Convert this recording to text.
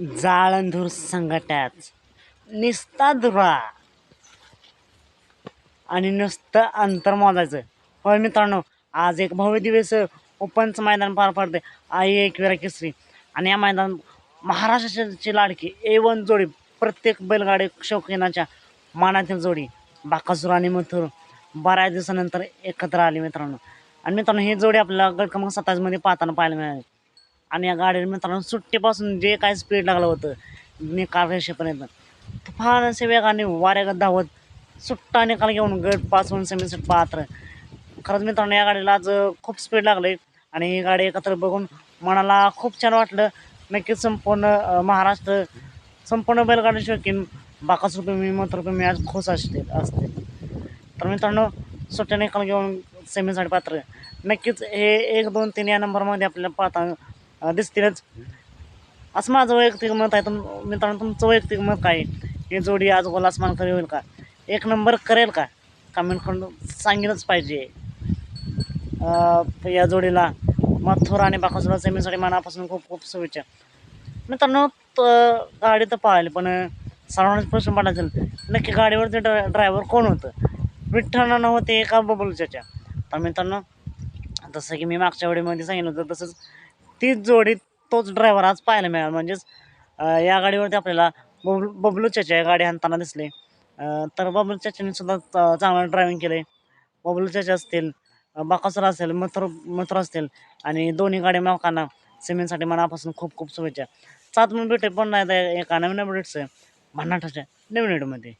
जाळंधूर संघटाच निस्ता धुरा. आणि नुसतं अंतर मोजायचं. होय मित्रांनो आज एक भव्य दिवस ओपनचं मैदान पार पडते आई एकविरा केसरी. आणि या मैदान महाराष्ट्राची लाडकी ए वन जोडी प्रत्येक बैलगाडी शौकीनाच्या मानातील जोडी. बाकासूर आणि मथुर बऱ्याच दिवसानंतर एकत्र आली मित्रांनो. आणि मित्रांनो ही जोडी आपल्याला गट क्रमांक सत्तावीसमध्ये पाहताना पाहायला मिळाली. आणि या गाडीवर मित्रांनो सुट्टीपासून जे काय स्पीड लागलं होतं निकाल रेषेपर्यंत. फार असे वेगाने वाऱ्यागत धावत सुट्टा निकाल घेऊन गट पाच होऊन सेमीसेट पात्र. खरंच मित्रांनो या गाडीला आज खूप स्पीड लागले आणि ही गाडी एकत्र बघून मनाला खूप छान वाटलं. नक्कीच संपूर्ण महाराष्ट्र संपूर्ण बैलगाडी शौकीन रुपये मी आज खुश असते असते. तर मित्रांनो सुट्ट्या निकाल घेऊन सेमीसाठी पात्र. नक्कीच हे एक दोन तीन या नंबरमध्ये आपल्याला पाहता दिसतीलच असं माझं वैयक्तिक मत आहे. तुम मित्रांनो तुमचं वैयक्तिक मत काय? ही जोडी आज गोलासमान करी होईल का? एक नंबर करेल का? कमेंट करून सांगितलंच पाहिजे. या जोडीला मथुर आणि बाकासुरा सेमीसाठी मनापासून खूप खूप शुभेच्छा. मित्रांनो गाडी तर पाहिली पण सर्वांनाच प्रश्न पडला नक्की गाडीवरचे ड्रा ड्रायव्हर कोण होतं? विठ्ठल होते का बबलूच्या तर मित्रांनो जसं की मी मागच्या वेळेमध्ये सांगितलं होतं तसंच तीच जोडी तोच ड्रायव्हर आज पाहायला मिळाला. म्हणजेच या गाडीवरती आपल्याला बबलू बबलू चाचा गाडी आणताना दिसले. तर बबलू चाच्याने सुद्धा चांगलं ड्रायव्हिंग केले बबलू चाचा असतील बाकासुर असेल मथुर मथुर असतील आणि दोन्ही गाडी मालकांना सिमेंटसाठी मनापासून खूप खूप शुभेच्छा. सात मिनिट भेटे पण नाही एका नवीन अपडेट्स भन्नाटाच्या नवीन व्हिडिओमध्ये